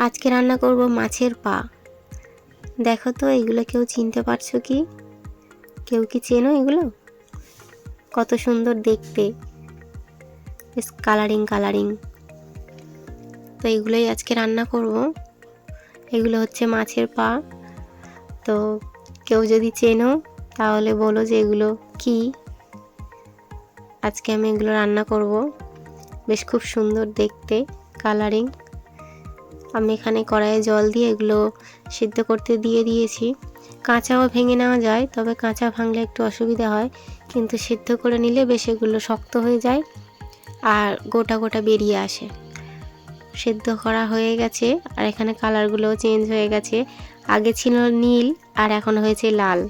আজকে রান্না করব মাছের পা। দেখো তো, এগুলো কেউ চিনতে পারছ কি? কেউ কি চেনো এগুলো? কত সুন্দর দেখতে। বেশ কালারিং কালারিং তো এগুলোই আজকে রান্না করব। এগুলো হচ্ছে মাছের পা। তো কেউ যদি চেনো, তাহলে বলো যে এগুলো কি? আজকে আমি এগুলো রান্না করব। বেশ খুব সুন্দর দেখতে কালারিং আমি এখানে কড়াইয়ে জল দিয়ে এগুলো সিদ্ধ করতে দিয়ে দিয়েছি। কাঁচাও ভেঙে নেওয়া যায়, তবে কাঁচা ভাঙলে একটু অসুবিধা হয়, কিন্তু সিদ্ধ করে নিলে বেশ এগুলো শক্ত হয়ে যায় আর গোটা গোটা বেরিয়ে আসে। সেদ্ধ করা হয়ে গেছে আর এখানে কালারগুলোও চেঞ্জ হয়ে গেছে। আগে ছিল নীল আর এখন হয়েছে লাল।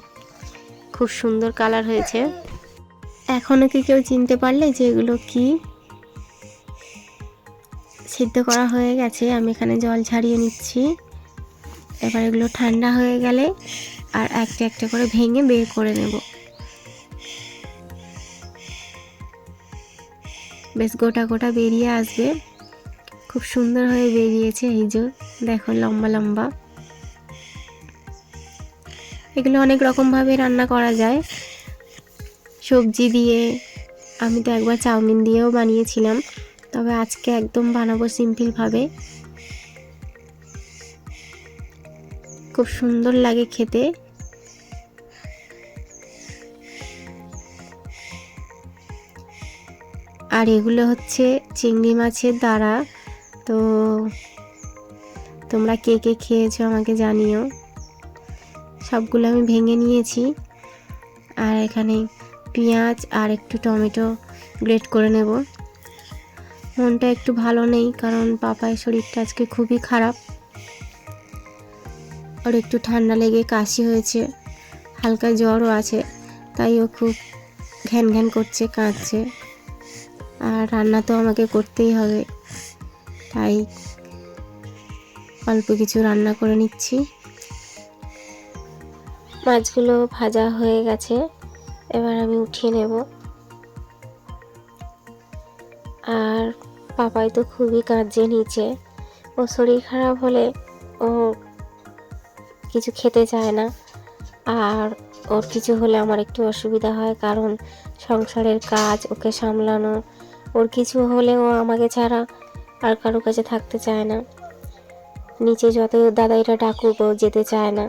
খুব সুন্দর কালার হয়েছে। এখনও কি কেউ চিনতে পারলে যে এগুলো কি? সিদ্ধ করা হয়ে গেছে, আমি এখানে জল ছাড়িয়ে নিচ্ছি। এবার এগুলো ঠান্ডা হয়ে গেলে আর একটা একটা করে ভেঙে বের করে নেব। বেশ গোটা গোটা বেরিয়ে আসবে। খুব সুন্দর হয়ে বেরিয়েছে এই যে, দেখো লম্বা লম্বা। এগুলো অনেক রকমভাবে রান্না করা যায়। সবজি দিয়ে, আমি তো একবার চাউমিন দিয়েও বানিয়েছিলাম। তবে আজকে একদম বানাবো সিম্পলভাবে। খুব সুন্দর লাগে খেতে। আর এগুলো হচ্ছে চিংড়ি মাছের দ্বারা তো তোমরা কে কে খেয়েছো আমাকে জানিও। সবগুলো আমি ভেঙে নিয়েছি। আর এখানে পেঁয়াজ আর একটু টমেটো গ্রেট করে নেব। মনটা একটু ভালো নেই, কারণ পাপায়ের শরীরটা আজকে খুবই খারাপ। ওর একটু ঠান্ডা লেগে কাশি হয়েছে, হালকা জ্বরও আছে, তাই ও খুব ঘ্যান ঘ্যান করছে, কাঁদছে। আর রান্না তো আমাকে করতেই হবে, তাই অল্প কিছু রান্না করে নিচ্ছি। মাছগুলো ভাজা হয়ে গেছে, এবার আমি উঠিয়ে নেব। আর পাপাই তো খুবই কাঁদছে নিচে। ও শরীর খারাপ হলে ও কিছু খেতে চায় না। আর ওর কিছু হলে আমার একটু অসুবিধা হয় কারণ সংসারের কাজ, ওকে সামলানো, ওর কিছু হলে ও আমাকে ছাড়া আর কারও কাছে থাকতে চায় না। নিচে যত দাদাইরা ডাকুক, ও যেতে চায় না।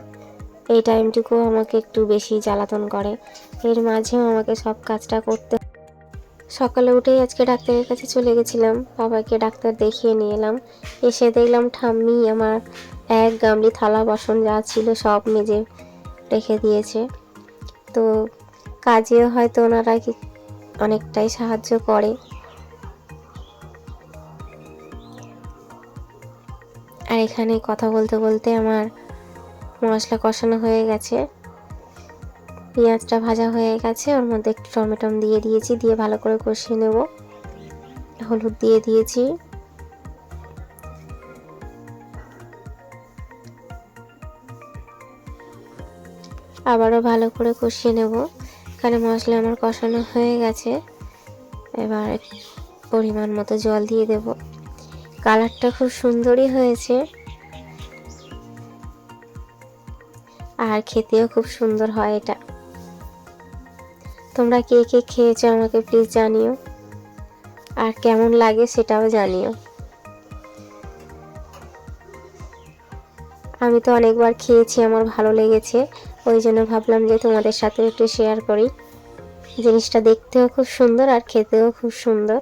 এই টাইমটুকু আমাকে একটু বেশি জ্বালাতন করে। এর মাঝেও আমাকে সব কাজটা করতে সকালে উঠেই আজকে ডাক্তারের কাছে চলে গেছিলাম। বাবাকে ডাক্তার দেখিয়ে নিয়ে এলাম। এসে দেখলাম ঠাম্মি আমার এক গামলি থালা, বাসন যা ছিল সব মেজে রেখে দিয়েছে। তো কাজেও হয়তো ওনারা কি অনেকটাই সাহায্য করে। আর এখানে কথা বলতে বলতে আমার মশলা কষানো হয়ে গেছে। পেঁয়াজটা ভাজা হয়ে গেছে। ওর মধ্যে একটু টমেটম দিয়ে দিয়েছি, দিয়ে ভালো করে কষিয়ে নেব। হলুদ দিয়ে দিয়েছি। আবারও ভালো করে কষিয়ে নেব এখানে মশলা আমার কষানো হয়ে গেছে। এবার পরিমাণ মতো জল দিয়ে দেব। কালারটা খুব সুন্দরই হয়েছে। আর খেতেও খুব সুন্দর হয় এটা। তোমরা কে কে খেয়েছো আমাকে প্লিজ জানিও। আর কেমন লাগে সেটাও জানিও। আমি তো অনেকবার খেয়েছি, আমার ভালো লেগেছে। ওই জন্য ভাবলাম যে তোমাদের সাথে একটু শেয়ার করি। জিনিসটা দেখতেও খুব সুন্দর আর খেতেও খুব সুন্দর।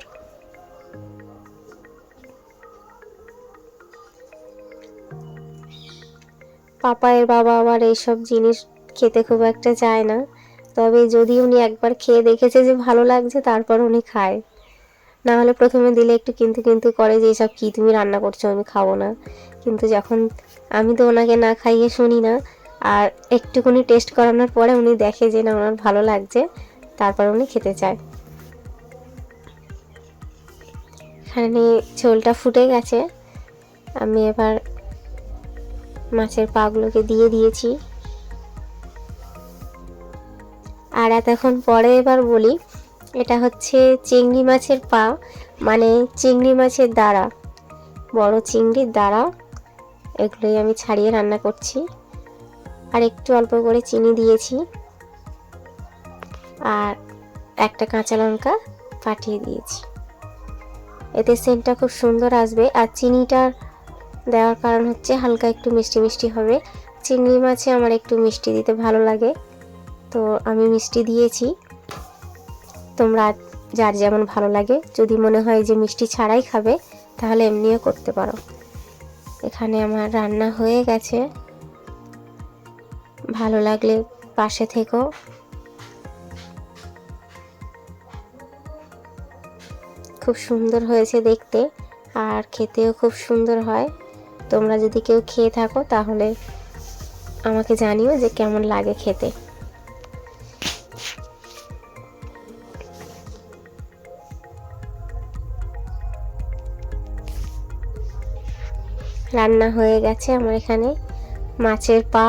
পাপায়ের বাবা আবার এইসব জিনিস খেতে খুব একটা চায় না। তবে যদি উনি একবার খেয়ে দেখেছে যে ভালো লাগছে, তারপর উনি খায়। না হলে প্রথমে দিলে একটু কিন্তু কিন্তু করে যে, এসব কী তুমি রান্না করছ, আমি খাব না। কিন্তু যখন আমি তো ওনাকে না খাইয়ে শুনি না, আর একটুকুনি টেস্ট করানোর পরে উনি দেখে যে, না, ওনার ভালো লাগছে, তারপর উনি খেতে চায়। এখানে ঝোলটা ফুটে গেছে। আমি এবার মাছের পাগুলোকে দিয়ে দিয়েছি। আর এতক্ষণ পরে এবার বলি, এটা হচ্ছে চিংড়ি মাছের পা মানে চিংড়ি মাছের দ্বারা বড় চিংড়ির দ্বারা এগুলোই আমি ছাড়িয়ে রান্না করছি। আর একটু অল্প করে চিনি দিয়েছি। আর একটা কাঁচা লঙ্কা ফাটিয়ে দিয়েছি। এতে সেন্টটা খুব সুন্দর আসবে। আর চিনিটা দেওয়ার কারণ হচ্ছে হালকা একটু মিষ্টি মিষ্টি হবে। চিংড়ি মাছে আমার একটু মিষ্টি দিতে ভালো লাগে। তো আমি মিষ্টি দিয়েছি। তোমরা যার যেমন ভালো লাগে, যদি মনে হয় যে মিষ্টি ছাড়াই খাবে, তাহলে এমনিও করতে পারো। এখানে আমার রান্না হয়ে গেছে। ভালো লাগলে পাশে থেকো। খুব সুন্দর হয়েছে দেখতে, আর খেতেও খুব সুন্দর হয়। তোমরা যদি কেউ খেয়ে থাকো, তাহলে আমাকে জানিও যে কেমন লাগে খেতে। রান্না হয়ে গেছে আমার এখানে মাছের পা